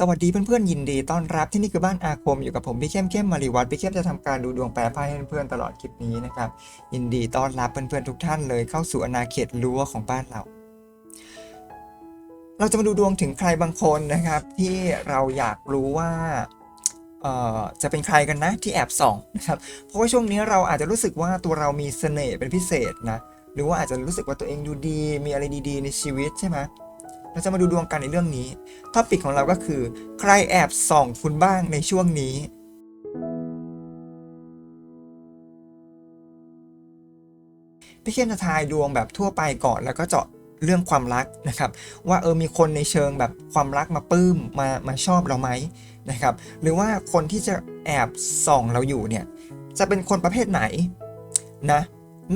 สวัสดีเพื่อนๆยินดีต้อนรับที่นี่คือบ้านอาคมอยู่กับผมพี่เข้มเข้มมาริวัตพี่เข้มจะทำการดูดวงแปลไพ่ให้เพื่อนๆตลอดคลิปนี้นะครับยินดีต้อนรับเพื่อนๆทุกท่านเลยเข้าสู่อาณาเขตรั้วของบ้านเรา เราจะมาดูดวงถึงใครบางคนนะครับ ที่เราอยากรู้ว่าจะเป็นใครกันนะที่แอบส่องนะครับเพราะว่าช่วงนี้เราอาจจะรู้สึกว่าตัวเรามีเสน่ห์เป็นพิเศษนะหรือว่าอาจจะรู้สึกว่าตัวเองดูดี มีอะไรดี ๆ ในชีวิตใช่ไหม เราจะมาดูดวงกันในเรื่องนี้ท็อปิกของเราก็คือ ใครแอบส่องคุณบ้างในช่วงนี้ พี่เข้มจะทายดวงแบบทั่วไปก่อนแล้วก็เจาะเรื่องความรักนะครับ ว่าเออมีคนในเชิงแบบความรักมาปลื้มมามาชอบเราไหมนะครับ หรือว่าคนที่จะแอบส่องเราอยู่เนี่ยจะเป็นคนประเภทไหนนะ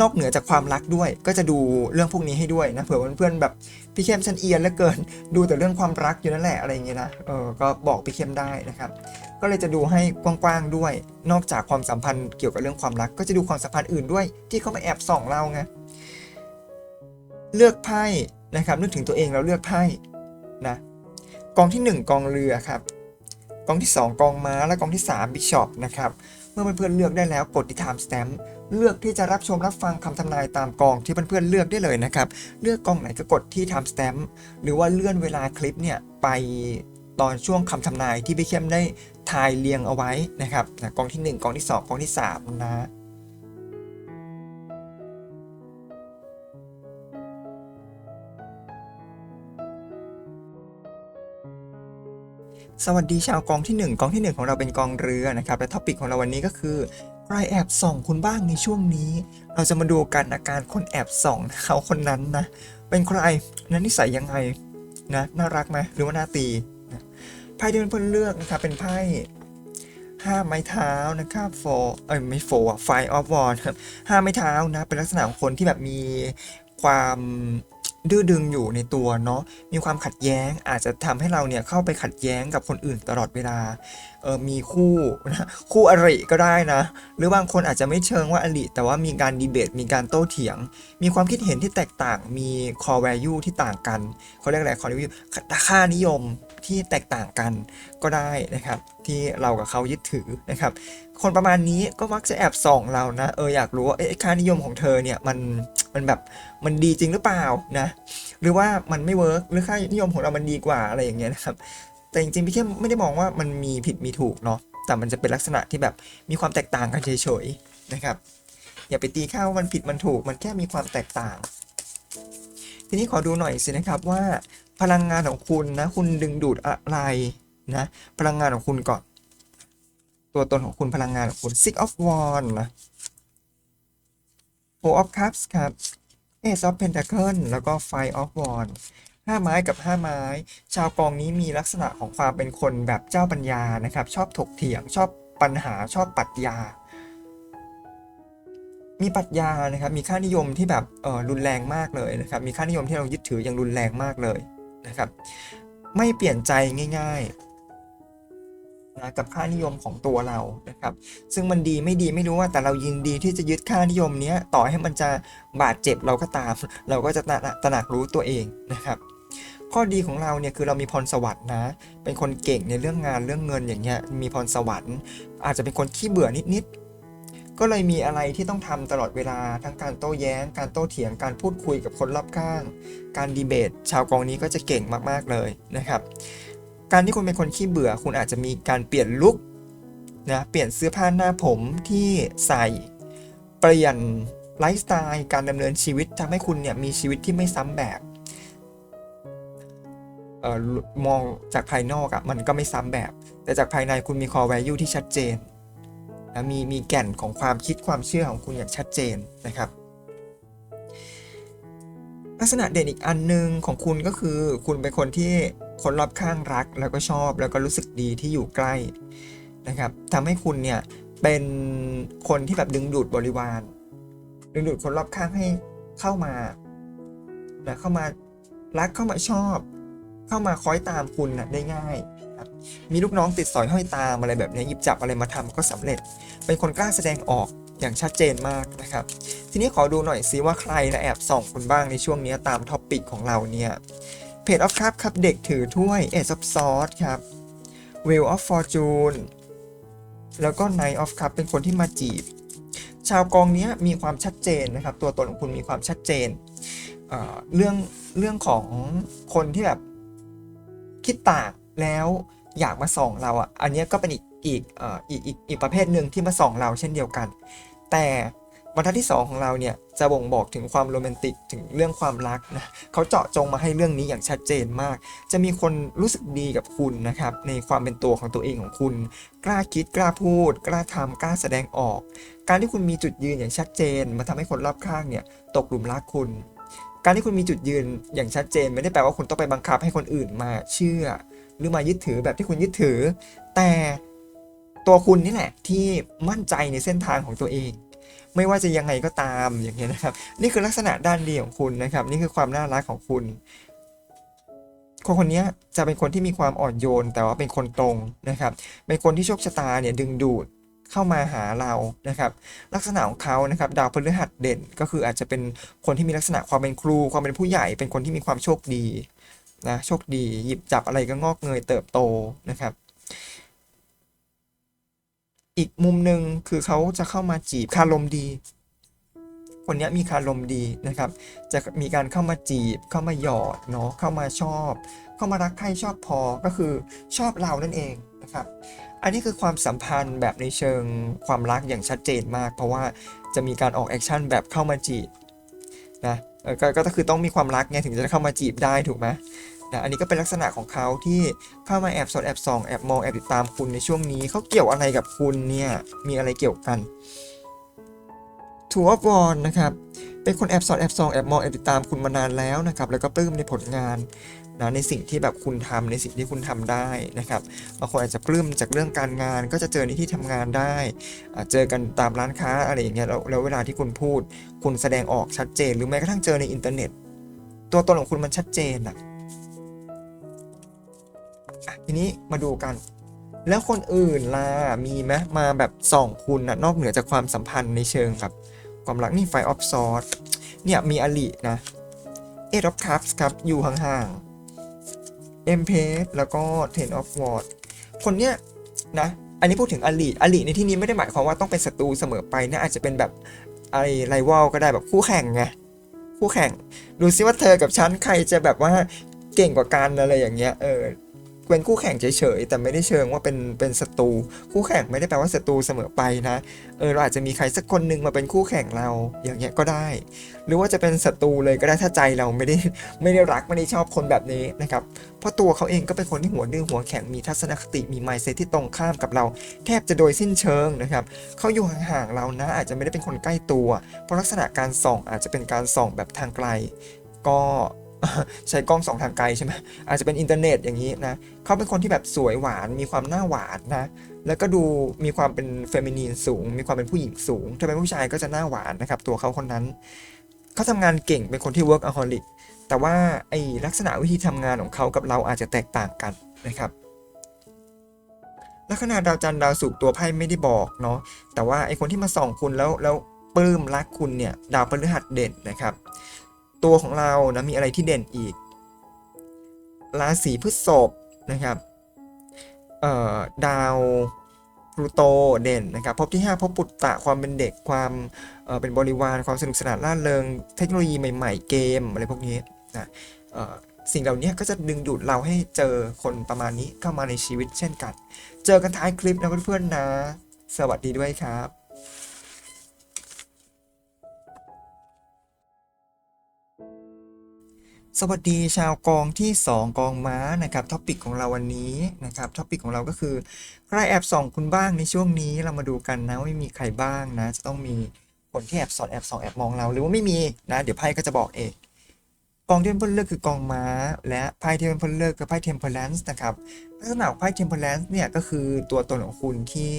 นอกเหนือจากความรักด้วย ก็จะดูเรื่องพวกนี้ให้ด้วยนะเผื่อเพื่อนๆแบบพี่เข้มชันเอียนเหลือเกิน ดูแต่เรื่องความรักอยู่นั่นแหละอะไรอย่างเงี้ยนะเออก็บอกพี่เข้มได้นะครับ ก็เลยจะดูให้กว้างๆด้วย นอกจากความสัมพันธ์เกี่ยวกับเรื่องความรัก ก็จะดูความสัมพันธ์อื่นด้วย ที่เขามาแอบส่องเราไงเลือกไพ่นะครับ นึกถึงตัวเองแล้วเลือกไพ่นะกองที่ 1 กองเรือครับกองที่ 2 กองม้าและกองที่3บิชอปนะครับเมื่อเพื่อนๆเลือกได้แล้วกดที่ time stamp เลือกที่จะรับชมรับฟังคำทำนายตามกองที่เพื่อนๆเลือกได้เลยนะครับ เลือกกองไหนก็กดที่ time stamp หรือว่าเลื่อนเวลาคลิปเนี่ยไปตอนช่วงคำทำนายที่พี่เข้มได้ทายเรียงเอาไว้นะครับกองที่ 1กองที่ 2กองที่ 3 นะสวัสดีชาวกองที่ 1 กองที่ 1 ของเราเป็นกองเรือนะครับและท็อปิกของเราวันนี้ก็คือใครแอบส่องคุณบ้างในช่วงนี้ เราจะมาดูกันอาการคนแอบส่องเขาคนนั้นนะ เป็นใครนั้นนิสัยยังไงนะน่ารักไหมหรือว่าน่าตีไพ่ที่เพื่อนเลือกนะครับเป็นไพ่ห้าไม้เท้านะครับโฟเอ้ยไม่โฟอะไฟออฟวอร์ครับห้าไม้เท้านะเป็นลักษณะของคนที่แบบมีความ ดื้อดึงอยู่ในตัวเนาะมีความขัดแย้งอาจจะทำให้เราเนี่ยเข้าไปขัดแย้งกับคนอื่นตลอดเวลาเออมีคู่นะคู่อริก็ได้นะ หรือบางคนอาจจะไม่เชิงว่าอริแต่ว่ามีการดีเบต มีการโต้เถียง มีความคิดเห็นที่แตกต่างมี core value ที่ต่างกันเขาเรียกอะไร core value ค่านิยม ที่แตกต่างกันก็ได้นะครับ ที่เรากับเขายึดถือนะครับ คนประมาณนี้ก็มักจะแอบส่องเรานะเอออยากรู้ว่าเอ๊ะค่านิยมของเธอเนี่ยมันมันแบบมันดีจริงหรือเปล่านะหรือว่ามันไม่เวิร์กหรือค่านิยมของเรามันดีกว่าอะไรอย่างเงี้ยนะครับ แต่จริงๆพี่เข้มไม่ได้มองว่ามันมีผิดมีถูกเนาะแต่มันจะเป็นลักษณะที่แบบมีความแตกต่างกันเฉยๆนะครับ อย่าไปตีค่าว่ามันผิดมันถูก มันแค่มีความแตกต่าง ทีนี้ขอดูหน่อยสินะครับว่า พลังงานของคุณนะ คุณดึงดูดอะไรนะ พลังงานของคุณก่อน ตัวตนของคุณพลังงานของคุณ Six of Wands นะ Four of Cups ครับ Ace of Pentacle แล้วก็ Five of Wands ห้าไม้กับห้าไม้ ชาวกองนี้มีลักษณะของความเป็นคนแบบเจ้าปัญญานะครับ ชอบถกเถียง ชอบปัญหา ชอบปรัชญา มีปรัชญานะครับ มีค่านิยมที่แบบออรุนแรงมากเลยนะครับ มีค่านิยมที่เรายึดถืออย่างรุนแรงมากเลย นะครับ ไม่เปลี่ยนใจง่ายๆนะกับค่านิยมของตัวเรานะครับ ซึ่งมันดีไม่ดีไม่รู้ว่าแต่เรายินดีที่จะยึดค่านิยมเนี้ยต่อให้มันจะบาดเจ็บเราก็ตาม เราก็จะตระหนักตระหนักรู้ตัวเองนะครับข้อดีของเราเนี่ยคือเรามีพรสวรรค์นะ เป็นคนเก่งในเรื่องงานเรื่องเงินอย่างเงี้ย มีพรสวรรค์ อาจจะเป็นคนขี้เบื่อนิด ก็เลยมีอะไรที่ต้องทำตลอดเวลาทั้งการโต้แย้ง การโต้เถียงการพูดคุยกับคนรอบข้าง การดีเบต ชาวกองนี้ก็จะเก่งมากๆเลยนะครับ การที่คุณเป็นคนขี้เบื่อ คุณอาจจะมีการเปลี่ยนลุคนะเปลี่ยนเสื้อผ้าหน้าผมที่ใส่เปลี่ยนไลฟ์สไตล์การดำเนินชีวิตทำให้คุณเนี่ยมีชีวิตที่ไม่ซ้ำแบบเอ่อมองจากภายนอกอะ่ะมันก็ไม่ซ้ำแบบ แต่จากภายในคุณมี core value ที่ชัดเจน นะมีมีแก่นของความคิดความเชื่อของคุณอย่างชัดเจนนะครับ ลักษณะเด่นอีกอันหนึ่งของคุณก็คือ คุณเป็นคนที่คนรอบข้างรักแล้วก็ชอบแล้วก็รู้สึกดีที่อยู่ใกล้นะครับทำให้คุณเนี่ยเป็นคนที่แบบดึงดูดบริวาร ดึงดูดคนรอบข้างให้เข้ามานะเข้ามารักเข้ามาชอบ เข้ามาคอยตามคุณนะได้ง่าย มีลูกน้องติดสอยห้อยตามอะไรแบบนี้หยิบจับอะไรมาทำก็สำเร็จ เป็นคนกล้าแสดงออกอย่างชัดเจนมากนะครับ ทีนี้ขอดูหน่อยซิว่าใครนะแอบส่องคุณบ้างในช่วงนี้ตามท็อปปิกของเราเนี่ยเพจออฟครับครับเด็กถือถ้วยเอซอฟซอสครับ Wheel of Fortune แล้วก็ Knight of Cup เป็นคนที่มาจีบ ชาวกองนี้มีความชัดเจนนะครับ ตัวตนของคุณมีความชัดเจนเเรื่องเรื่องของคนที่แบบคิดต่างแล้ว อยากมาส่องเราอะ อันนี้ก็เป็นอีกอีกเอ่ออีกอีกอีกประเภทหนึ่งที่มาส่องเราเช่นเดียวกัน แต่บรรทัดที่ 2 ของเราเนี่ยจะบ่งบอกถึงความโรแมนติกถึงเรื่องความรักนะเขาเจาะจงมาให้เรื่องนี้อย่างชัดเจนมาก จะมีคนรู้สึกดีกับคุณนะครับในความเป็นตัวของตัวเองของคุณ กล้าคิดกล้าพูด กล้าทำกล้าแสดงออก การที่คุณมีจุดยืนอย่างชัดเจนมาทำให้คนรอบข้างเนี่ยตกหลุมรักคุณ การที่คุณมีจุดยืนอย่างชัดเจน ไม่ได้แปลว่าคุณต้องไปบังคับให้คนอื่นมาเชื่อ หรือมายึดถือแบบที่คุณยึดถือ แต่ตัวคุณนี่แหละที่มั่นใจในเส้นทางของตัวเอง ไม่ว่าจะยังไงก็ตามอย่างเงี้ยนะครับ นี่คือลักษณะด้านดีของคุณนะครับ นี่คือความน่ารักของคุณ คนคนนี้จะเป็นคนที่มีความอ่อนโยน แต่ว่าเป็นคนตรงนะครับเป็นคนที่โชคชะตาเนี่ยดึงดูดเข้ามาหาเรานะครับ ลักษณะของเขานะครับ ดาวพฤหัสเด่นก็คืออาจจะเป็นคนที่มีลักษณะความเป็นครู ความเป็นผู้ใหญ่ เป็นคนที่มีความโชคดี นะโชคดีหยิบจับอะไรก็งอกเงยเติบโตนะครับ อีกมุมหนึ่งคือเขาจะเข้ามาจีบคารมดี คนนี้มีคารมดีนะครับ จะมีการเข้ามาจีบ เข้ามาหยอดเนาะเข้ามาชอบ เข้ามารักใครชอบพอก็คือชอบเรานั่นเองนะครับอันนี้คือความสัมพันธ์แบบในเชิงความรักอย่างชัดเจนมาก เพราะว่าจะมีการออกแอคชั่นแบบเข้ามาจีบนะกก็คือต้องมีความรักไงถึงจะเข้ามาจีบได้ถูกไหม นะอันนี้ก็เป็นลักษณะของเขาที่เข้ามาแอบสอดแอบส่องแอบมองแอบติดตามคุณในช่วงนี้เขาเกี่ยวอะไรกับคุณเนี่ยมีอะไรเกี่ยวกัน Two of Wands นะครับเป็นคนแอบสอดแอบส่องแอบมองแอบติดตามคุณมานานแล้วนะครับแล้วก็ปลื้มในผลงานนะในสิ่งที่แบบคุณทำในสิ่งที่คุณทำได้นะครับบางคนอาจจะปลื้มจากเรื่องการงานก็จะเจอในที่ทำงานได้อ่าเจอกันตามร้านค้าอะไรอย่างเงี้ยแล้วแล้วเวลาที่คุณพูด คุณแสดงออกชัดเจน หรือแม้กระทั่งเจอในอินเทอร์เน็ต ตัวตนของคุณมันชัดเจนอะ ทีนี้มาดูกัน แล้วคนอื่นล่ะมีไหมมาแบบส่องคุณนะนอกเหนือจากความสัมพันธ์ในเชิงแบบความรักนี่ไฟออฟซอร์เนี่ยมีอลินะเอ of cups ครับ อยู่ห่างๆเอ็มเพสแล้วก็ ten of wands คนเนี้ยนะ อันนี้พูดถึงอลิอลิในที่นี้ไม่ได้หมายความว่าต้องเป็นศัตรูเสมอไปนะอาจจะเป็นแบบไอ้ไรว a ลก็ได้แบบคู่แข่งไงคู่แข่ง ดูซิว่าเธอกับฉันใครจะแบบว่าเก่งกว่ากันอะไรอย่างเงี้ยเออ เป็นคู่แข่งเฉยๆแต่ไม่ได้เชิงว่าเป็นเป็นศัตรูคู่แข่งไม่ได้แปลว่าศัตรูเสมอไปนะเออเราอาจจะมีใครสักคนหนึ่งมาเป็นคู่แข่งเราอย่างเงี้ยก็ได้ หรือว่าจะเป็นศัตรูเลยก็ได้ถ้าใจเราไม่ได้ไม่ได้รักไม่ได้ชอบคนแบบนี้นะครับเพราะตัวเขาเองก็เป็นคนที่หัวดื้อหัวแข็งมีทัศนคติมีไมเซ็ตที่ตรงข้ามกับเรา แทบจะโดยสิ้นเชิงนะครับเขาอยู่ห่างๆเรานะ อาจจะไม่ได้เป็นคนใกล้ตัว เพราะลักษณะการส่องอาจจะเป็นการส่องแบบทางไกล ก็ ใช้กล้องสองทางไกลใช่ไหมอาจจะเป็นอินเทอร์เน็ตอย่างนี้นะเขาเป็นคนที่แบบสวยหวานมีความหน้าหวานนะแล้วก็ดูมีความเป็นเฟมินีนสูง มีความเป็นผู้หญิงสูงถ้าเป็นผู้ชายก็จะหน้าหวานนะครับตัวเขาคนนั้นเขาทำงานเก่งเป็นคนที่ workaholic แต่ว่าไอลักษณะวิธีทำงานของเขากับเราอาจจะแตกต่างกันนะครับลักษณะดาวจันทร์ดาวศุกร์ตัวไพ่ไม่ได้บอกเนาะแต่ว่าไอคนที่มาส่องคุณแล้วแล้วปลื้มรักคุณเนี่ยดาวพฤหัสเด่นนะครับ ตัวของเรานะมีอะไรที่เด่นอีก ราศีพฤษภนะครับดาวพลูโตเด่นนะครับพบที่ 5 พบปุตตะความเป็นเด็กความเเป็นบริวารความสนุกสนานร่าเริง เทคโนโลยีใหม่ ๆ เกมอะไรพวกนี้นะสิ่งเหล่านี้ก็จะดึงดูดเราให้เจอคนประมาณนี้เข้ามาในชีวิตเช่นกัน เจอกันท้ายคลิปนะเพื่อนๆนะ สวัสดีด้วยครับ สวัสดีชาวกองที่ 2 กองม้านะครับท็อปิกของเราวันนี้นะครับท็อปิกของเราก็คือใครแอบส่องคุณบ้างในช่วงนี้เรามาดูกันนะว่ามีใครบ้างนะ จะต้องมีคนที่แอบสอดแอบส่องแอบมองเราหรือว่าไม่มีนะ เดี๋ยวไพ่ก็จะบอกเอง กองที่เป็นพลเลือกคือกองม้า และไพ่ที่เป็นพลเลือกคือไพ่เทมเพลนส์นะครับลักษณะของไพ่เทมเพลนส์เนี่ยก็คือตัวตนของคุณที่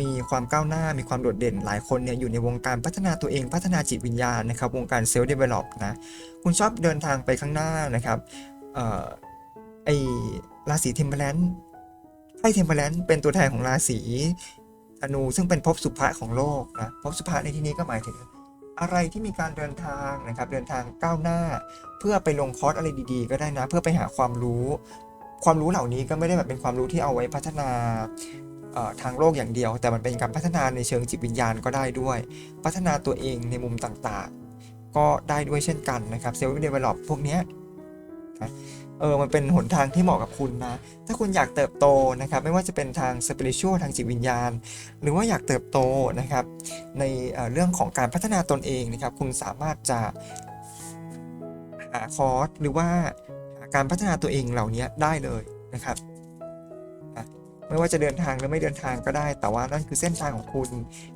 มีความก้าวหน้ามีความโดดเด่นหลายคนเนี่ยอยู่ในวงการพัฒนาตัวเองพัฒนาจิตวิญญาณนะครับ วงการเซลล์เดเวล็อปนะคุณชอบเดินทางไปข้างหน้านะครับออไอราศีเทมเพลนไพ่เทมเพลนเป็นตัวแทนของราศีธนูซึ่งเป็นภพสุภะของโลกนะภพสุภะในที่นี้ก็หมายถึง อะไรที่มีการเดินทางนะครับเดินทางก้าวหน้า เพื่อไปลงคอร์สอะไรดีๆ ก็ได้นะ เพื่อไปหาความรู้ ความรู้เหล่านี้ก็ไม่ได้แบบเป็นความรู้ที่เอาไว้พัฒนาทางโลกอย่างเดียว แต่มันเป็นการพัฒนาในเชิงจิตวิญญาณก็ได้ด้วย พัฒนาตัวเองในมุมต่างๆ ก็ได้ด้วยเช่นกันนะครับเซลล์เดเวลลอปพวกเนี้ยนะ เออมันเป็นหนทางที่เหมาะกับคุณนะ ถ้าคุณอยากเติบโตนะครับ ไม่ว่าจะเป็นทางสปิริชวลทางจิตวิญญาณ หรือว่าอยากเติบโตนะครับ ในเเรื่องของการพัฒนาตนเองนะครับ คุณสามารถจะหาคอร์สหรือว่าหาการพัฒนาตัวเองเหล่านี้ได้เลยนะครับไม่ว่าจะเดินทางหรือไม่เดินทางก็ได้ แต่ว่านั่นคือเส้นทางของคุณ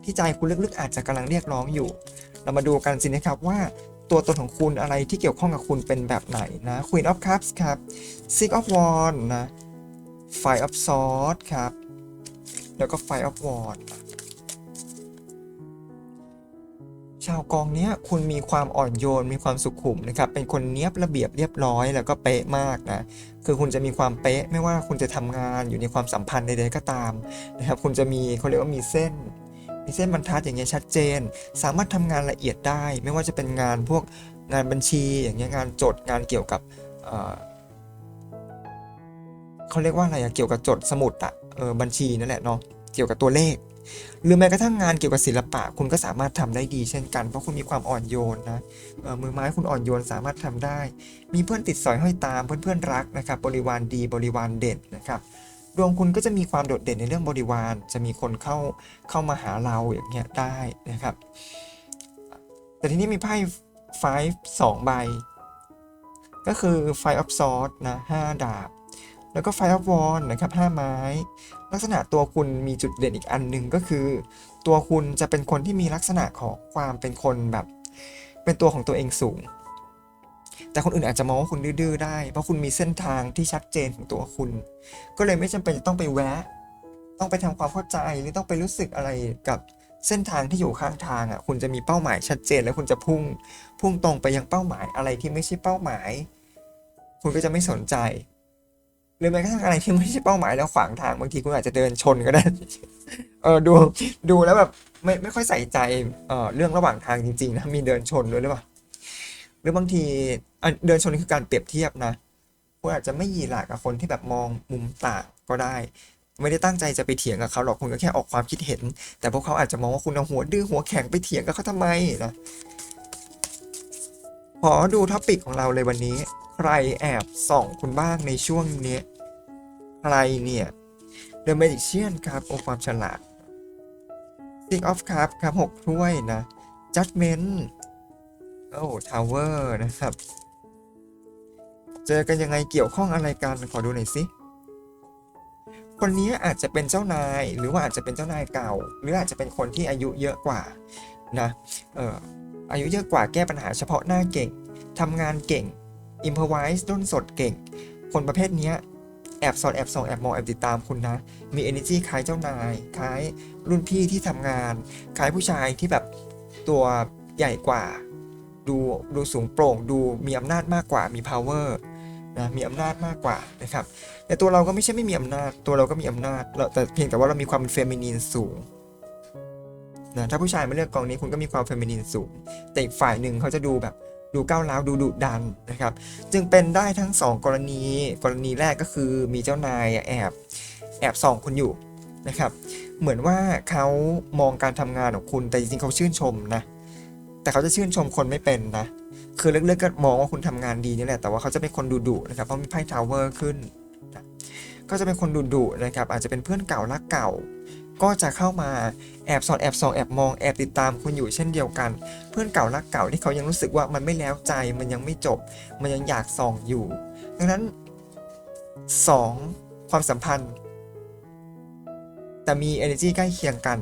ที่ใจคุณลึกๆ อาจจะกำลังเรียกร้องอยู่ เรามาดูกันสินะครับว่า ตัวตนของคุณอะไรที่เกี่ยวข้องกับคุณเป็นแบบไหนนะ Queen of Cups ครับ Six of Wands นะ Five of Swords ครับ แล้วก็ Five of Wands ชาวกองเนี้ยคุณมีความอ่อนโยนมีความสุขุมนะครับเป็นคนเนี้ยบระเบียบเรียบร้อยแล้วก็เป๊ะมากนะคือคุณจะมีความเป๊ะไม่ว่าคุณจะทำงานอยู่ในความสัมพันธ์ใดๆก็ตามนะครับคุณจะมีเขาเรียกว่ามีเส้น มีเส้นบรรทัดอย่างเงี้ยชัดเจน สามารถทำงานละเอียดได้ ไม่ว่าจะเป็นงานพวกงานบัญชี อย่างเงี้ยงานจดงานเกี่ยวกับเเขาเรียกว่าอะไรอะเกี่ยวกับจดสมุดอะเออบัญชีนั่นแหละเนาะเกี่ยวกับตัวเลข หรือแม้กระทั่งงานเกี่ยวกับศิลปะ คุณก็สามารถทำได้ดีเช่นกัน เพราะคุณมีความอ่อนโยนนะมือไม้คุณอ่อนโยนสามารถทำได้ มีเพื่อนติดสอยห้อยตามเพื่อนๆรักนะครับบริวารดีบริวารเด่นนะครับ ดวงคุณก็จะมีความโดดเด่นในเรื่องบริวาร จะมีคนเข้าเข้ามาหาเราอย่างเงี้ยได้นะครับ แต่ทีนี้มีไพ่ five สองใบ ก็คือ five of swords นะห้าดาบ แล้วก็ five of wands นะครับห้าไม้ ลักษณะตัวคุณมีจุดเด่นอีกอันหนึ่งก็คือ ตัวคุณจะเป็นคนที่มีลักษณะของความเป็นคนแบบ เป็นตัวของตัวเองสูง แต่คนอื่นอาจจะมองว่าคุณดื้อได้ เพราะคุณมีเส้นทางที่ชัดเจนของตัวคุณ ก็เลยไม่จำเป็นจะต้องไปแวะ ต้องไปทำความเข้าใจหรือต้องไปรู้สึกอะไรกับเส้นทางที่อยู่ข้างทางอะ คุณจะมีเป้าหมายชัดเจน แล้วคุณจะพุ่ง พุ่งตรงไปยังเป้าหมายอะไรที่ไม่ใช่เป้าหมาย คุณก็จะไม่สนใจ หรือแม้กระทั่งอะไรที่ไม่ใช่เป้าหมายแล้วขวางทางบางทีคุณอาจจะเดินชนก็ได้ เออดูดูแล้วแบบไม่ไม่ค่อยใส่ใจเอ่อเรื่องระหว่างทางจริงๆนะมีเดินชนด้วยหรือเปล่า รือบางทีเดินชนนี่คือการเปรียบเทียบนะคุณอาจจะไม่ยีหลากกับคนที่แบบมองมุมต่างก็ได้ ไม่ได้ตั้งใจจะไปเถียงกับเขาหรอกคุณก็แค่ออกความคิดเห็น แต่พวกเขาอาจจะมองว่าคุณเอาหัวดื้อหัวแข็งไปเถียงกับเขาทำไมนะขอดูท็อปิกของเราเลยวันนี้ ใครแอบส่องคุณบ้างในช่วงนี้ใครเนี่ย The Magician ครับโอความฉลาด Six of Cups ครับหกถ้วยนะ Judgment โอ้ Tower นะครับ เจอกันยังไงเกี่ยวข้องอะไรกัน ขอดูหน่อยสิ คนนี้อาจจะเป็นเจ้านาย หรือว่าอาจจะเป็นเจ้านายเก่า หรืออาจจะเป็นคนที่อายุเยอะกว่านะเอ่ออายุเยอะกว่าแก้ปัญหาเฉพาะหน้าเก่งทำงานเก่ง improvise ด้นสดเก่ง คนประเภทนี้แอบสอดแอบส่องแอบมองแอบติดตามคุณนะ มี energy คล้ายเจ้านาย คล้ายรุ่นพี่ที่ทำงาน คล้ายผู้ชายที่แบบตัวใหญ่กว่า ดูดูสูงโปร่ง ดูมีอำนาจมากกว่ามี power นะมีอำนาจมากกว่านะครับแต่ตัวเราก็ไม่ใช่ไม่มีอำนาจ ตัวเราก็มีอำนาจเราแต่เพียงแต่ว่าเรามีความเป็นเฟมินีนสูงนะถ้าผู้ชายมาเลือกกองนี้คุณก็มีความเฟมินีนสูง แต่อีกฝ่ายหนึ่งเขาจะดูแบบดูก้าวร้าวดูดุดันนะครับ จึงเป็นได้ทั้งสองกรณี กรณีแรกก็คือมีเจ้านายแอบแอบส่องคุณอยู่นะครับ เหมือนว่าเขามองการทำงานของคุณแต่จริงๆเขาชื่นชมนะ แต่เขาจะชื่นชมคนไม่เป็นนะ คือเลึกๆก็มองว่าคุณทำงานดีนี่แหละ แต่ว่าเขาจะเป็นคนดุๆนะครับ เพราะมีไพ่ทาวเวอร์ขึ้นนะก็จะเป็นคนดุๆนะครับ อาจจะเป็นเพื่อนเก่ารักเก่า ก็จะเข้ามาแอบสอดแอบส่องแอบมองแอบติดตามคุณอยู่เช่นเดียวกัน เพื่อนเก่ารักเก่าที่เขายังรู้สึกว่ามันไม่แล้วใจ มันยังไม่จบ มันยังอยากส่องอยู่ ดังนั้น 2. ความสัมพันธ์แต่มี energy ใกล้เคียงกัน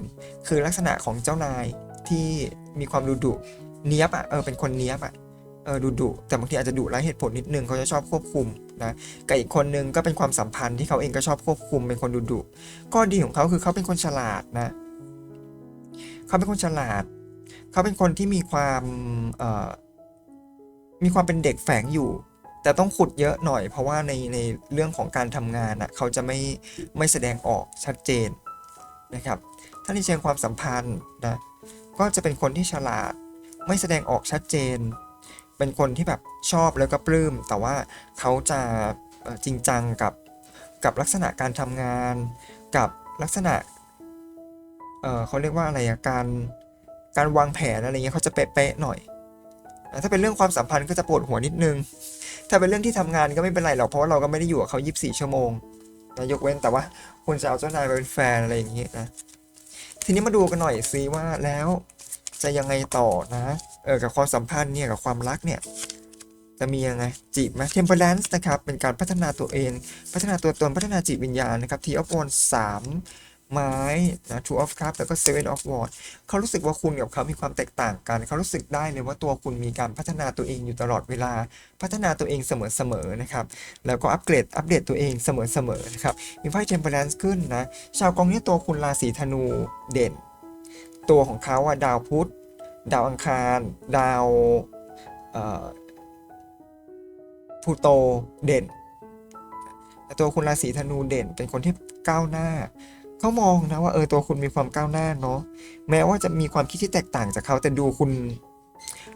คือลักษณะของเจ้านายที่ มีความดุดุเนี้ยบอะเออเป็นคนเนี้ยบอะเออดุดุแต่บางทีอาจจะดุไร้เหตุผลนิดนึงเขาจะชอบควบคุมนะกับอีกคนนึงก็เป็นความสัมพันธ์ที่เขาเองก็ชอบควบคุมเป็นคนดุดุข้อดีของเขาคือเขาเป็นคนฉลาดนะเขาเป็นคนฉลาด เขาเป็นคนที่มีความเอ่อมีความเป็นเด็กแฝงอยู่ แต่ต้องขุดเยอะหน่อย เพราะว่าในในเรื่องของการทำงานอะเขาจะไม่ไม่แสดงออกชัดเจนนะครับถ้าในเชิงความสัมพันธ์นะ ก็จะเป็นคนที่ฉลาด ไม่แสดงออกชัดเจน เป็นคนที่แบบชอบแล้วก็ปลื้ม แต่ว่าเขาจะจริงจังกับกับลักษณะการทำงาน กับลักษณะเออเขาเรียกว่าอะไรอะการการวางแผนอะไรเงี้ยเขาจะเป๊ะๆหน่อย ถ้าเป็นเรื่องความสัมพันธ์ก็จะปวดหัวนิดนึง ถ้าเป็นเรื่องที่ทำงานก็ไม่เป็นไรหรอกเพราะว่าเราก็ไม่ได้อยู่กับเขา 24 ชั่วโมงนะยกเว้นแต่ว่าคุณจะเอาเจ้านายมาเป็นแฟนอะไรอย่างเงี้ยนะ ทีนี้มาดูกันหน่อยซิว่าแล้วจะยังไงต่อนะ เออ กับความสัมพันธ์เนี่ย กับความรักเนี่ย จะมียังไง จีบไหมเทมเพลนซ์นะครับ เป็นการพัฒนาตัวเอง พัฒนาตัวตน พัฒนาจิตวิญญาณนะครับทีออฟโอนสาม ไม้นะ two of cups แล้วก็ seven of wands เขารู้สึกว่าคุณกับเขามีความแตกต่างกัน เขารู้สึกได้เลยว่าตัวคุณมีการพัฒนาตัวเองอยู่ตลอดเวลา พัฒนาตัวเองเสมอๆนะครับ แล้วก็อัปเกรดอัปเดตตัวเองเสมอๆนะครับ มีไพ่ temperance ขึ้นนะ ชาวกองนี้ตัวคุณราศีธนูเด่น ตัวของเขาอะดาวพุธ ดาวอังคาร ดาวพลูโตเด่นแต่ตัวคุณราศีธนูเด่นเป็นคนที่ก้าวหน้า เขามองนะว่าเออตัวคุณมีความก้าวหน้าเนาะแม้ว่าจะมีความคิดที่แตกต่างจากเขาแต่ดูคุณ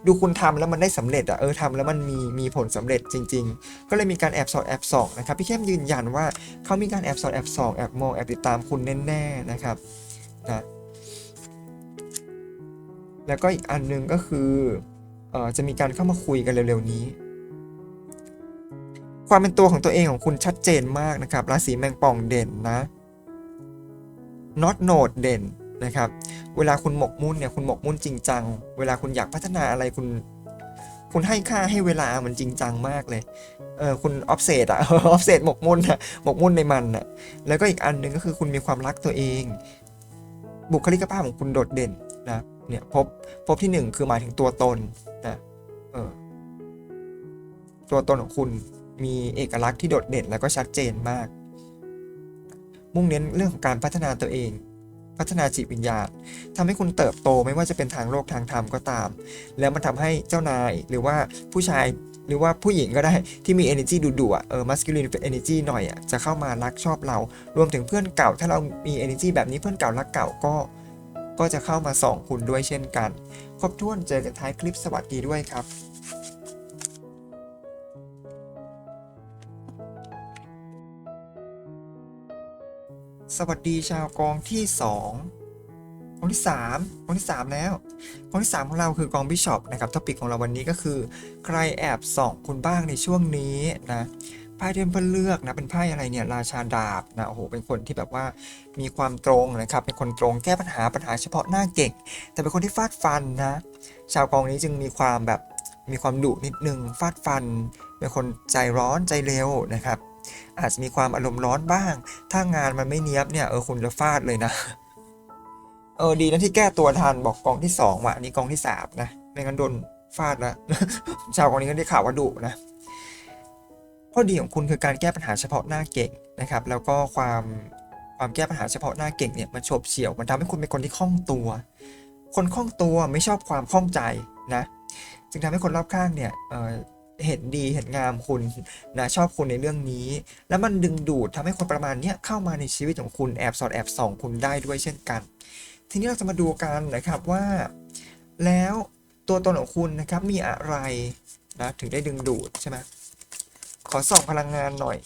ดูคุณทำแล้วมันได้สำเร็จอะเออทำแล้วมันมีมีผลสำเร็จจริง ๆ ก็เลยมีการแอบสอดแอบส่องนะครับพี่เข้มยืนยันว่าเขามีการแอบสอดแอบส่องแอบมองแอบติดตามคุณแน่ๆนะครับนะแล้วก็อีกอันหนึงก็คือเอ่อจะมีการเข้ามาคุยกันเร็วๆนี้ ความเป็นตัวของตัวเองของคุณชัดเจนมากนะครับราศีแมงป่องเด่นนะ not note เด่นนะครับ เวลาคุณหมกมุ่นเนี่ยคุณหมกมุ่นจริงจัง เวลาคุณอยากพัฒนาอะไรคุณ คุณให้ค่าให้เวลามันจริงจังมากเลย เออคุณออฟเซตอะออฟเซตหมกมุ่นอะหมกมุ่นในมันอะแล้วก็อีกอันหนึ่งก็คือคุณมีความรักตัวเอง บุคลิกภาพของคุณโดดเด่นนะเนี่ยพบพบที่หนึ่งคือหมายถึงตัวตนนะเออตัวตนของคุณมีเอกลักษณ์ที่โดดเด่นแล้วก็ชัดเจนมาก มุ่งเน้นเรื่องของการพัฒนาตัวเอง พัฒนาจิตวิญญาณทำให้คุณเติบโตไม่ว่าจะเป็นทางโลกทางธรรมก็ตาม แล้วมันทำให้เจ้านายหรือว่าผู้ชายหรือว่าผู้หญิงก็ได้ที่มี energy ดุๆอะเออ masculine energy หน่อยอะจะเข้ามารักชอบเรา รวมถึงเพื่อนเก่า ถ้าเรามี energy แบบนี้เพื่อนเก่ารักเก่าก็ ก็จะเข้ามาส่องคุณด้วยเช่นกัน ครบถ้วนเจอกันท้ายคลิปสวัสดีด้วยครับ สวัสดีชาวกองที่2กองที่3กองที่3แล้วกองที่3ของเราคือกองบิชอปนะครับท็อปิกของเราวันนี้ก็คือ ใครแอบส่องคุณบ้างในช่วงนี้นะไพ่เทมเพลเลือกนะเป็นไพ่อะไรเนี่ยราชาดาบนะโอ้โหเป็นคนที่แบบว่ามีความตรงนะครับเป็นคนตรงแก้ปัญหาปัญหาเฉพาะหน้าเก่ง แต่เป็นคนที่ฟาดฟันนะชาวกองนี้จึงมีความแบบมีความดุนิดนึงฟาดฟัน เป็นคนใจร้อนใจเร็วนะครับ อาจจะมีความอารมณ์ร้อนบ้าง ถ้างานมันไม่เนี้ยบเนี่ยเออคุณจะฟาดเลยนะ เออดีนะที่แก้ตัวทันบอกกองที่สองว่ะอันนี้กองที่สามนะไม่งั้นโดนฟาดล้วชาวกองนี้ก็ได้ข่าวว่าดุนะข้อดีของคุณคือการแก้ปัญหาเฉพาะหน้าเก่งนะครับ แล้วก็ความความแก้ปัญหาเฉพาะหน้าเก่งเนี่ยมันโฉบเฉี่ยวมันทำให้คุณเป็นคนที่คล่องตัว คนคล่องตัวไม่ชอบความคล่องใจนะ จึงทำให้คนรอบข้างเนี่ย เห็นดีเห็นงามคุณนะชอบคุณในเรื่องนี้ แล้วมันดึงดูดทำให้คนประมาณนี้เข้ามาในชีวิตของคุณแอบสอดแอบส่องคุณได้ด้วยเช่นกัน ทีนี้เราจะมาดูกันนะครับว่า แล้วตัวตนของคุณนะครับมีอะไรนะถึงได้ดึงดูดใช่ไหมขอส่องพลังงานหน่อย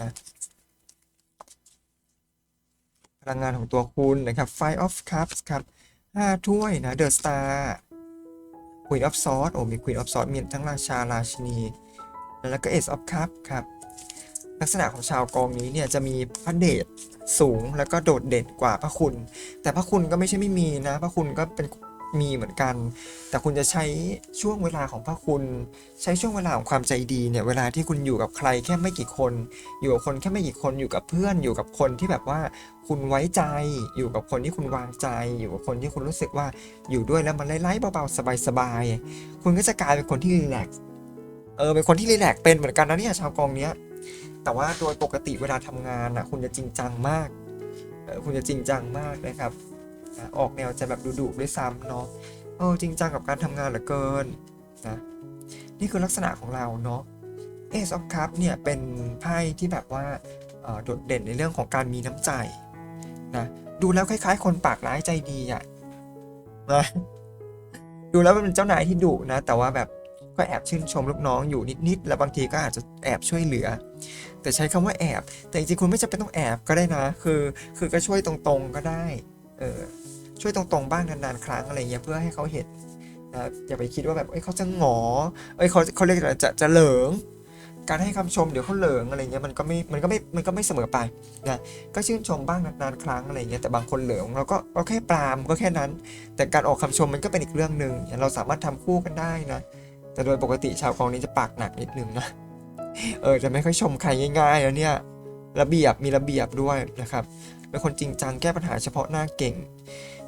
นะพลังงานของตัวคุณนะครับ Five of Cups ครับห้าถ้วยนะ The Star ควีนออฟซอร์ดโอ้มีควีนออฟซอร์สมีทั้งราชาราชินี แล้วก็เอสออฟคัพครับ ลักษณะของชาวกองนี้เนี่ยจะมีพระเดชสูงแล้วก็โดดเด่นกว่าพระคุณ แต่พระคุณก็ไม่ใช่ไม่มีนะ พระคุณก็เป็น มีเหมือนกัน แต่คุณจะใช้ช่วงเวลาของพระคุณ ใช้ช่วงเวลาของความใจดีเนี่ยเวลาที่คุณอยู่กับใครแค่ไม่กี่คน อยู่กับคนแค่ไม่กี่คนอยู่กับเพื่อนอยู่กับคนที่แบบว่าคุณไว้ใจอยู่กับคนที่คุณวางใจ อยู่กับคนที่คุณรู้สึกว่าอยู่ด้วยแล้วมันไล่ๆเบาๆสบายๆคุณก็จะกลายเป็นคนที่รีแลกซ์เออเป็นคนที่รีแลกซ์เป็นเหมือนกันนะเนี่ยชาวกองเนี้ยแต่ว่าโดยปกติเวลาทำงานอะคุณจะจริงจังมากคุณจะจริงจังมากนะครับ อะออกแนวจะแบบดุๆด้วยซ้ำเนาะเออจริงจังกับการทำงานเหลือเกินนะนี่คือลักษณะของเราเนาะ Ace of Cups เนี่ยเป็นไพ่ที่แบบว่าโดดเด่นในเรื่องของการมีน้ำใจนะดูแล้วคล้าย ๆ คนปากร้ายใจดีอะนะดูแล้วเป็นเจ้านายที่ดุนะ แต่ว่าแบบก็แอบชื่นชมลูกน้องอยู่นิดๆ แล้วบางทีก็อาจจะแอบช่วยเหลือ แต่ใช้คำว่าแอบ แต่จริงๆคุณไม่จำเป็นต้องแอบก็ได้นะ คือ คือก็ช่วยตรงๆก็ได้ เออ ช่วยตรงๆบ้างนานๆครั้งอะไรเงี้ยเพื่อให้เขาเห็นนะอย่าไปคิดว่าแบบเอ้ยเขาจะหงอเอ้ยเขาเขาเรียกอะจะจะเหลิง การให้คำชมเดี๋ยวเขาเหลิงอะไรเงี้ยมันก็ไม่มันก็ไม่มันก็ไม่เสมอไปนะก็ชื่นชมบ้างนานๆครั้งอะไรเงี้ยแต่บางคนเหลิงเราก็เราแค่ปรามก็แค่นั้น แต่การออกคำชมมันก็เป็นอีกเรื่องหนึ่งเราสามารถทำคู่กันได้นะแต่โดยปกติชาวกองนี้จะปากหนักนิดนึงนะเออจะไม่ค่อยชมใครง่ายๆแล้วเนี่ยระเบียบมีระเบียบด้วยนะครับเป็นคนจริงจังแก้ปัญหาเฉพาะหน้าเก่ง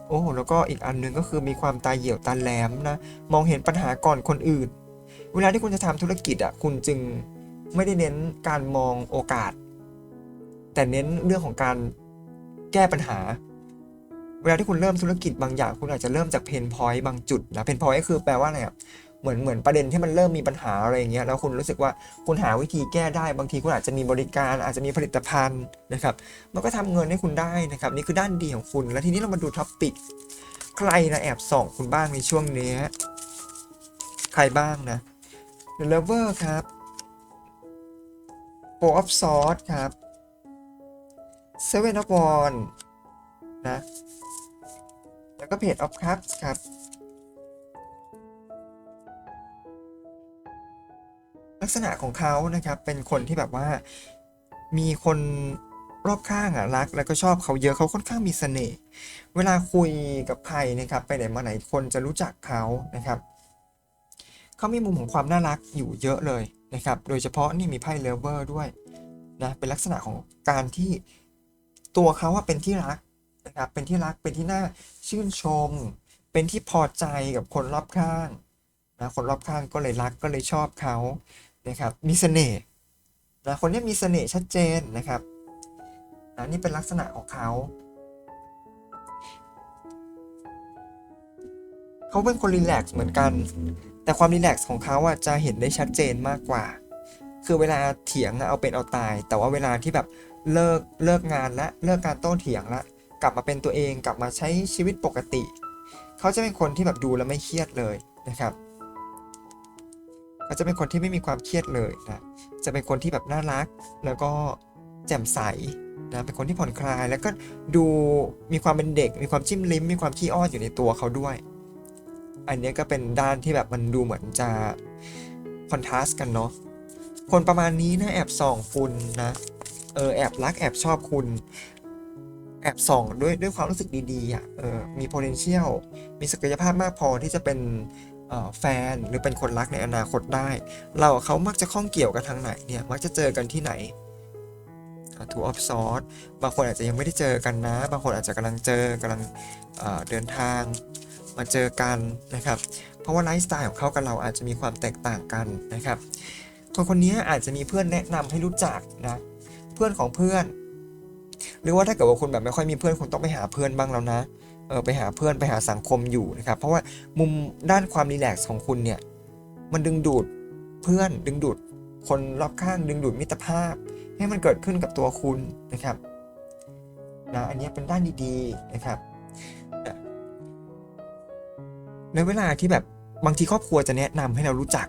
โอ้แล้วก็อีกอันหนึงก็คือมีความตาเหี่ยวตาแหลมนะมองเห็นปัญหาก่อนคนอื่น เวลาที่คุณจะทำธุรกิจอะคุณจึงไม่ได้เน้นการมองโอกาส แต่เน้นเรื่องของการแก้ปัญหา เวลาที่คุณเริ่มธุรกิจบางอย่าง คุณอาจจะเริ่มจากเพนพอยต์บางจุดนะเพนพอยต์ก็คือแปลว่าอะไรอะ เหมือนเหมือนประเด็นที่มันเริ่มมีปัญหาอะไรอย่างเงี้ยแล้วคุณรู้สึกว่าคุณหาวิธีแก้ได้บางทีคุณอาจจะมีบริการ อาจจะมีผลิตภัณฑ์นะครับมันก็ทำเงินให้คุณได้นะครับนี่คือด้านดีของคุณ แล้วทีนี้เรามาดูท็อปปิกใครนะแอบส่องคุณบ้างในช่วงนี้ใครบ้างนะ The Lover ครับ Four of Swords ครับ Seven of Wands นะแล้วก็ Page of Cups ครับ ลักษณะของเขานะครับเป็นคนที่แบบว่ามีคนรอบข้างอะรักแล้วก็ชอบเขาเยอะเขาค่อนข้างมีเสน่ห์เวลาคุยกับใครนะครับไปไหนมาไหนคนจะรู้จักเขานะครับเขามีมุมของความน่ารักอยู่เยอะเลยนะครับ โดยเฉพาะนี่มีไพ่เลเวอร์ด้วยนะเป็นลักษณะของการที่ตัวเขาว่าเป็นที่รักนะครับเป็นที่รักเป็นที่น่าชื่นชม เป็นที่พอใจกับคนรอบข้างนะคนรอบข้างก็เลยรักก็เลยชอบเขา นะครับมีเสน่ห์นะคนนี้มีเสน่ห์ชัดเจนนะครับนะนี่เป็นลักษณะของเขา เขาเป็นคนรีแลกซ์เหมือนกัน แต่ความรีแลกซ์ของเขาอะจะเห็นได้ชัดเจนมากกว่า คือเวลาเถียงเอาเป็นเอาตาย แต่ว่าเวลาที่แบบเลิกเลิกงานและเลิกการโต้เถียงละกลับมาเป็นตัวเองกลับมาใช้ชีวิตปกติ เขาจะเป็นคนที่แบบดูแล้วไม่เครียดเลยนะครับ เขาจะเป็นคนที่ไม่มีความเครียดเลยนะจะเป็นคนที่แบบน่ารัก แล้วก็แจ่มใสนะเป็นคนที่ผ่อนคลาย แล้วก็ดูมีความเป็นเด็ก มีความจิ้มลิ้ม มีความขี้อ้อนอยู่ในตัวเขาด้วย อันนี้ก็เป็นด้านที่แบบมันดูเหมือนจะคอนทราสกันเนาะคนประมาณนี้นะแอบส่องคุณนะเออแอบรักแอบชอบคุณ แอบส่องด้วยด้วยความรู้สึกดีๆอะเออมี potential มีศักยภาพมากพอที่จะเป็น แฟนหรือเป็นคนรักในอนาคตได้ เราเขามักจะข้องเกี่ยวกันทางไหนเนี่ยมักจะเจอกันที่ไหนทูออฟซอสบางคนอาจจะยังไม่ได้เจอกันนะ บางคนอาจจะกำลังเจอกำลังเดินทางมาเจอกันนะครับ เพราะว่าไลฟ์สไตล์ของเขากับเราอาจจะมีความแตกต่างกันนะครับ คนคนนี้อาจจะมีเพื่อนแนะนำให้รู้จักนะเพื่อนของเพื่อน หรือว่าถ้าเกิดว่าคุณแบบไม่ค่อยมีเพื่อนคุณต้องไปหาเพื่อนบ้างแล้วนะ ไปหาเพื่อนไปหาสังคมอยู่นะครับ เพราะว่ามุมด้านความรีแลกซ์ของคุณเนี่ยมันดึงดูดเพื่อนดึงดูดคนรอบข้างดึงดูดมิตรภาพ ให้มันเกิดขึ้นกับตัวคุณนะครับนะอันนี้เป็นด้านดีๆนะครับในเวลาที่แบบบางทีครอบครัวจะแนะนำให้เรารู้จัก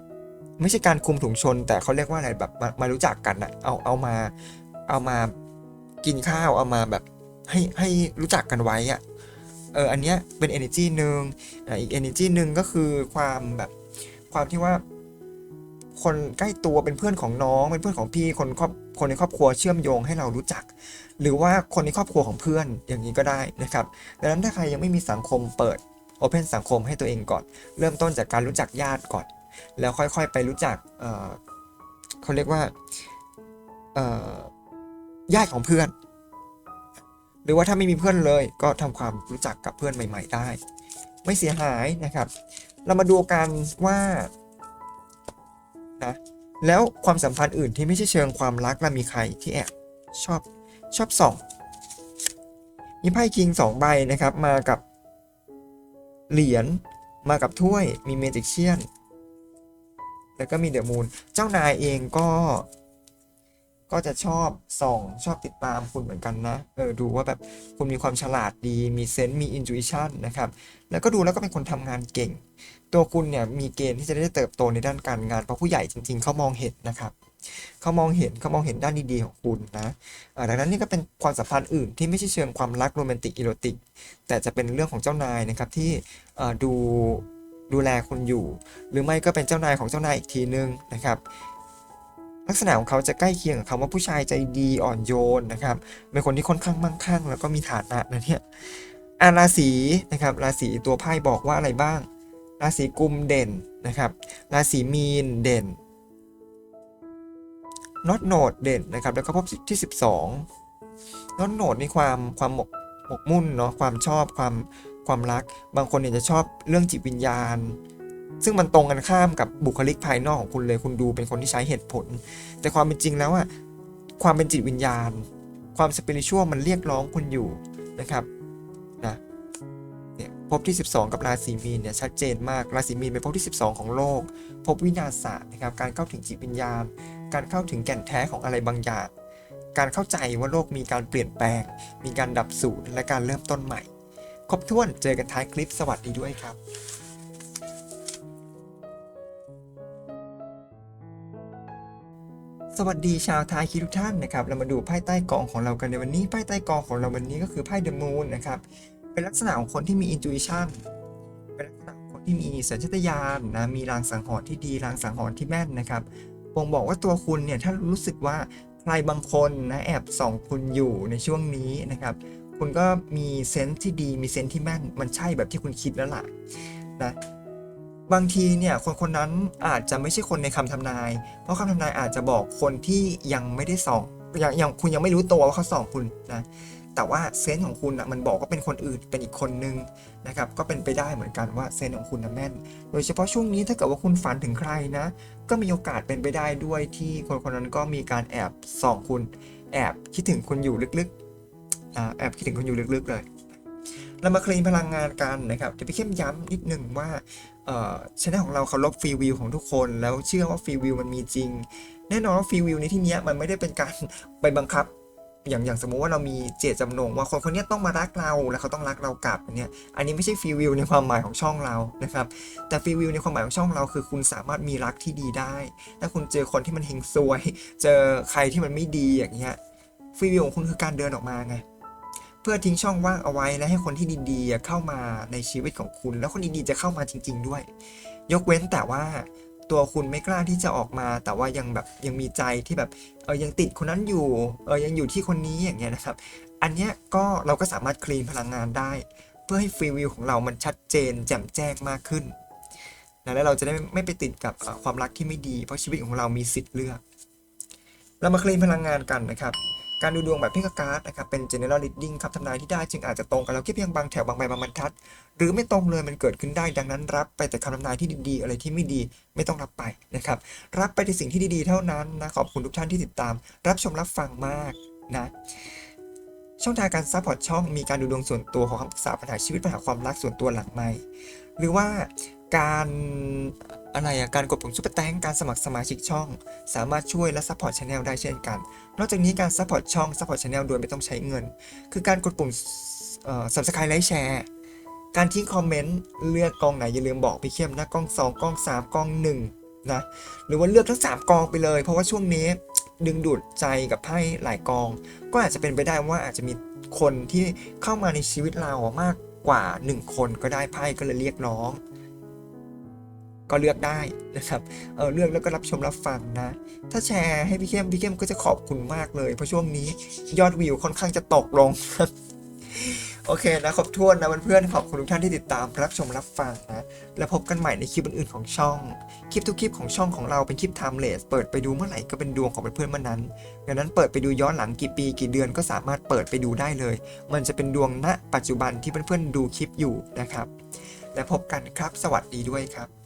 ไม่ใช่การคุมถุงชน แต่เขาเรียกว่าอะไรแบบมามารู้จักกันอะเอาเอามาเอามากินข้าวเอามาแบบให้ให้รู้จักกันไว้อะ เอออันเนี้ยเป็น energy หนึ่งอีก energy หนึ่งก็คือความแบบความที่ว่าคนใกล้ตัวเป็นเพื่อนของน้องเป็นเพื่อนของพี่คนครอบคนในครอบครัวเชื่อมโยงให้เรารู้จัก หรือว่าคนในครอบครัวของเพื่อนอย่างนี้ก็ได้นะครับดังนั้นถ้าใครยังไม่มีสังคมเปิด Open สังคมให้ตัวเองก่อน เริ่มต้นจากการรู้จักญาติก่อน แล้วค่อยๆไปรู้จักเเขาเรียกว่าญาติของเพื่อน หรือว่าถ้าไม่มีเพื่อนเลยก็ทำความรู้จักกับเพื่อนใหม่ ๆ ได้ ไม่เสียหายนะครับ เรามาดูกันว่านะแล้วความสัมพันธ์อื่นที่ไม่ใช่เชิงความรักล่ะมีใครที่แอบชอบชอบส่องมีไพ่คิงสองใบนะครับ มากับเหรียญมากับถ้วยมีเมจิกเชียนแล้วก็มีเดอะมูนเจ้านายเองก็ ก็จะชอบส่องชอบติดตามคุณเหมือนกันนะเออดูว่าแบบคุณมีความฉลาดดีมีเซนส์มีอิน u i ชันนะครับแล้วก็ดูแล้วก็เป็นคนทำงานเก่ง ตัวคุณเนี่ยมีเกณฑ์ที่จะได้เติบโตในด้านการงานเพราะผู้ใหญ่จริง ๆเขามองเห็นนะครับเขามองเห็นเขามองเห็นด้านดีๆของคุณนะอ่าดังนั้นนี่ก็เป็นความสัมพันธ์อื่นที่ไม่ใช่เชิงความรักโรแมนติกอีโรติก แต่จะเป็นเรื่องของเจ้านายนะครับที่ดูดูแลคุณอยู่ หรือไม่ก็เป็นเจ้านายของเจ้านายอีกทีนึงนะครับ ลักษณะของเขาจะใกล้เคียงกับคำว่าผู้ชายใจดีอ่อนโยนนะครับเป็นคนที่ค่อนข้างมั่งคั่ง แล้วก็มีฐานะนะเนี่ยอาราศีนะครับราศีตัวไพ่บอกว่าอะไรบ้าง ราศีกุมเด่นนะครับ ราศีมีนเด่นน็อตโนดเด่นนะครับแล้วก็พบที่ 12น็อตโนดนี่ความความหมกหมกมุ่นเนาะความชอบความความรัก บางคนเนี่ยจะชอบเรื่องจิตวิญญาณ ซึ่งมันตรงกันข้ามกับบุคลิกภายนอกของคุณเลย คุณดูเป็นคนที่ใช้เหตุผล แต่ความเป็นจริงแล้วอะความเป็นจิตวิญญาณ ความสเปริชวลมันเรียกร้องคุณอยู่นะครับนะเนี่ยภพที่ 12 กับราศีมีนเนี่ยชัดเจนมากราศีมีนเป็นภพที่ 12 ของโลกภพวินาศะนะครับการเข้าถึงจิตวิญญาณ การเข้าถึงแก่นแท้ของอะไรบางอย่างการเข้าใจว่าโลกมีการเปลี่ยนแปลง มีการดับสูญและการเริ่มต้นใหม่ ครบถ้วนเจอกันท้ายคลิปสวัสดีด้วยครับ สวัสดีชาวทายคิดทุกท่านนะครับ เรามาดูไพ่ใต้กองของเรากันในวันนี้ไพ่ใต้กองของเราวันนี้ก็คือไพ่เดอะมูนนะครับ เป็นลักษณะของคนที่มีอิน u i ชันเป็นลักษณะของคนที่มีสัญชาตญาณนะ มีรางสังหรณ์ที่ดีรางสังหรณ์ที่แม่นนะครับบ่งบอกว่าตัวคุณเนี่ยถ้ารู้สึกว่าใครบางคนนะแอบส่องคุณอยู่ในช่วงนี้นะครับ คุณก็มีเซนส์ที่ดีมีเซนส์ที่แม่นมันใช่แบบที่คุณคิดแล้วล่ะนะ บางทีเนี่ยคนคนนั้นอาจจะไม่ใช่คนในคำทำนาย เพราะคำทำนายอาจจะบอกคนที่ยังไม่ได้ส่องยังยังคุณยังไม่รู้ตัวว่าเขาส่องคุณนะแต่ว่าเซนส์ของคุณอะมันบอกว่าเป็นคนอื่นเป็นอีกคนนึงนะครับก็เป็นไปได้เหมือนกันว่าเซนส์ของคุณนะแม่น โดยเฉพาะช่วงนี้ถ้าเกิดว่าคุณฝันถึงใครนะ ก็มีโอกาสเป็นไปได้ด้วยที่คนคนนั้นก็มีการแอบส่องคุณ แอบคิดถึงคุณอยู่ลึกๆแอบคิดถึงคุณอยู่ลึกๆเลยเรามาคลีนพลังงานกันนะครับจะไปเข้มย้ำนิดหนึ่งว่า เอ่อชแนลของเราเคารพฟรีวิวของทุกคน แล้วเชื่อว่าฟรีวิวมันมีจริง แน่นอนว่าฟรีวิวในที่นี้มันไม่ได้เป็นการไปบังคับ อย่างอย่างสมมุติว่าเรามีเจตจำนงว่าคนคนนี้ต้องมารักเราแล้วเขาต้องรักเรากลับเนี่ยอันนี้ไม่ใช่ฟรีวิวในความหมายของช่องเรานะครับแต่ฟรีวิวในความหมายของช่องเราคือคุณสามารถมีรักที่ดีได้ถ้าคุณเจอคนที่มันเฮงซวย เจอใครที่มันไม่ดีอย่างเงี้ยฟรีวิวของคุณคือการเดินออกมาไง เพื่อทิ้งช่องว่างเอาไว้และให้คนที่ดีๆเข้ามาในชีวิตของคุณ แล้วคนดีๆจะเข้ามาจริง ๆ ด้วย ยกเว้นแต่ว่าตัวคุณไม่กล้าที่จะออกมา แต่ว่ายังแบบยังมีใจที่แบบเออยังติดคนนั้นอยู่เออยังอยู่ที่คนนี้อย่างเงี้ยนะครับ อันเนี้ยก็เราก็สามารถคลีนพลังงานได้ เพื่อให้ฟรีวิวของเรามันชัดเจน แจ่มแจ้งมากขึ้นนะแล้วเราจะได้ไม่ไปติดกับความรักที่ไม่ดี เพราะชีวิตของเรามีสิทธิ์เลือก เรามาคลีนพลังงานกันนะครับ การดูดวงแบบพิกการ์ดนะครับเป็น general reading ครับทำนายที่ได้จึงอาจจะตรงกันแล้วแค่เพียงบางแถวบางใบบางบรรทัด หรือไม่ตรงเลยมันเกิดขึ้นได้ดังนั้นรับไปแต่คำทำนายที่ดีๆ อะไรที่ไม่ดีไม่ต้องรับไปนะครับ รับไปในสิ่งที่ดีๆ เท่านั้นนะขอบคุณทุกท่านที่ติดตาม รับชมรับฟังมากนะช่องทางการซัพพอร์ตช่องมีการดูดวงส่วนตัวของคำปรึกษาปัญหาชีวิตปัญหาความรักส่วนตัวหลังไม่ หรือว่า การอะไรอะการกดปุ่มซุปเปอร์แตงการสมัครสมาชิกช่อง สามารถช่วยและซัพพอร์ตช anel ได้เช่นกัน นอกจากนี้การซัพพอร์ตช่องซัพพอร์ตช anel โดยไม่ต้องใช้เงิน คือการกดปุ่มเอ่อ subscribe ไลค์แชร์การทิ้งคอมเมนต์เลือกกองไหนอย่าลืมบอกพี่เข้มนะกล้อง2กล้อง3กล้อง1นะหรือว่าเลือกทั้ง 3 กองไปเลย เพราะว่าช่วงนี้ดึงดูดใจกับไพ่หลายกอง ก็อาจจะเป็นไปได้ว่าอาจจะมีคนที่เข้ามาในชีวิตเรามากกว่า 1 คนก็ได้ไพ่ก็เลยเรียกร้อง ก็เลือกได้นะครับเออเลือกแล้วก็รับชมรับฟังนะ ถ้าแชร์ให้พี่เข้มพี่เข้มก็จะขอบคุณมากเลย เพราะช่วงนี้ยอดวิวค่อนข้างจะตกลงโอเคนะขอบทวนนะเพื่อนๆขอบคุณทุกท่านที่ติดตามรับชมรับฟังนะ แล้วพบกันใหม่ในคลิปอื่นๆของช่อง คลิปทุกคลิปของช่องของเราเป็นคลิป timeless เปิดไปดูเมื่อไหร่ก็เป็นดวงของเพื่อนๆเมื่อนั้น ดังนั้นเปิดไปดูย้อนหลังกี่ปีกี่เดือนก็สามารถเปิดไปดูได้เลย มันจะเป็นดวงณปัจจุบันที่เพื่อนๆดูคลิปอยู่นะครับ และพบกันครับ สวัสดีด้วยครับ